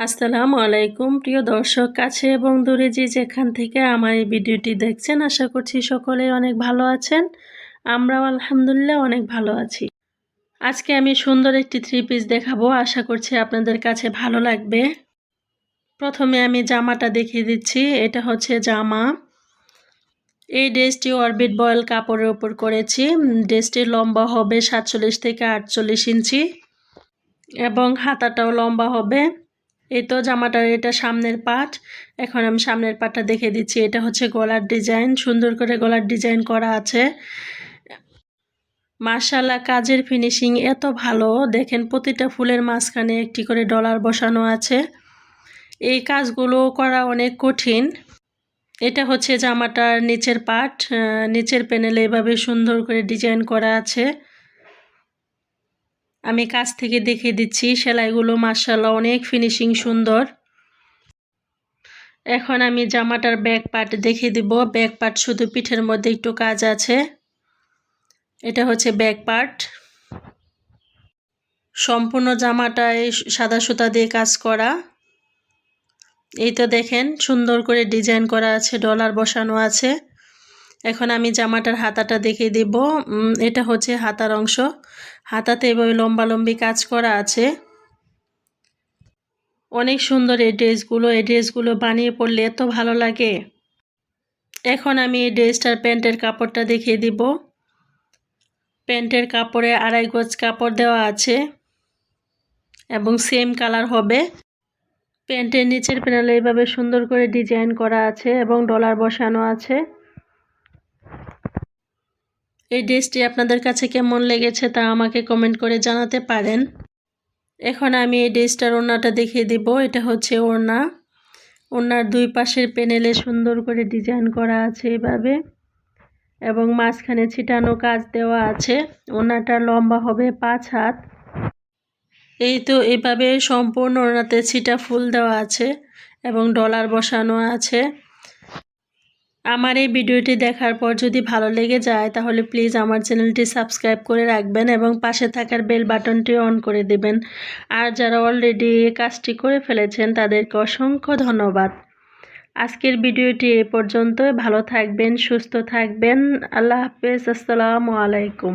আসসালামু আলাইকুম, প্রিয় দর্শক, কাছে এবং দূরে যে যেখান থেকে আমার এই ভিডিওটি দেখছেন, আশা করছি সকলে অনেক ভালো আছেন। আমরাও আলহামদুলিল্লাহ অনেক ভালো আছি। আজকে আমি সুন্দর একটি থ্রি পিস দেখাবো, আশা করছি আপনাদের কাছে ভালো লাগবে। প্রথমে আমি জামাটা দেখিয়ে দিচ্ছি, এটা হচ্ছে জামা। এই ড্রেসটি অরবিট বয়েল কাপড়ের উপর করেছি, ড্রেসটি লম্বা হবে সাতচল্লিশ থেকে আটচল্লিশ ইঞ্চি এবং হাতাটাও লম্বা হবে। এই তো জামাটার এটা সামনের পাট। এখন আমি সামনের পাটটা দেখে দিচ্ছি। এটা হচ্ছে গলার ডিজাইন, সুন্দর করে গলার ডিজাইন করা আছে। মার্শাল্লাহ কাজের ফিনিশিং এত ভালো। দেখেন, প্রতিটা ফুলের মাঝখানে একটি করে ডলার বসানো আছে। এই কাজগুলো করা অনেক কঠিন। এটা হচ্ছে জামাটার নিচের পাট। নিচের প্যানেলে এভাবে সুন্দর করে ডিজাইন করা আছে। আমি কাছ থেকে দেখিয়ে দিচ্ছি, সেলাইগুলো মার্শাল্লাহ অনেক ফিনিশিং সুন্দর। এখন আমি জামাটার ব্যাক পার্ট দেখিয়ে দিব। ব্যাক পার্ট শুধু পিঠের মধ্যে একটু কাজ আছে। এটা হচ্ছে ব্যাক পার্ট সম্পূর্ণ জামাটায় সাদা সুতা দিয়ে কাজ করা। এই তো দেখেন, সুন্দর করে ডিজাইন করা আছে ডলার বসানো আছে। এখন আমি জামাটার হাতাটা দেখিয়ে দিব। এটা হচ্ছে হাতার অংশ। হাতাতে এভাবে লম্বালম্বি কাজ করা আছে। অনেক সুন্দর এই ড্রেসগুলো। এই ড্রেসগুলো বানিয়ে পড়লে এত ভালো লাগে। এখন আমি এই ড্রেসটার প্যান্টের কাপড়টা দেখিয়ে দিব। প্যান্টের কাপড়ে আড়াই গজ কাপড় দেওয়া আছে এবং সেম কালার হবে। প্যান্টের নিচের প্যানেলে এইভাবে সুন্দর করে ডিজাইন করা আছে এবং ডলার বসানো আছে। এই ড্রেসটি আপনাদের কাছে কেমন লেগেছে তা আমাকে কমেন্ট করে জানাতে পারেন। এখন আমি এই ড্রেসটার ওড়নাটা দেখিয়ে দিব। এটা হচ্ছে ওড়না। ওড়নার দুই পাশের প্যানেলে সুন্দর করে ডিজাইন করা আছে এভাবে। এবং মাঝখানে ছিটানো কাজ দেওয়া আছে। ওড়নাটা লম্বা হবে পাঁচ হাত। এই তো এভাবে সম্পূর্ণ ওড়নাতে ছিটা ফুল দেওয়া আছে এবং ডলার বসানো আছে। আমার এই ভিডিওটি দেখার পর যদি ভালো লেগে যায়, তাহলে প্লিজ আমার চ্যানেলটি সাবস্ক্রাইব করে রাখবেন এবং পাশে থাকার বেল বাটনটি অন করে দেবেন। আর যারা অলরেডি কাজটি করে ফেলেছেন, তাদেরকে অসংখ্য ধন্যবাদ। আজকের ভিডিওটি এ পর্যন্ত ভালো থাকবেন, সুস্থ থাকবেন। আল্লাহ হাফেজ। আসসালামু আলাইকুম।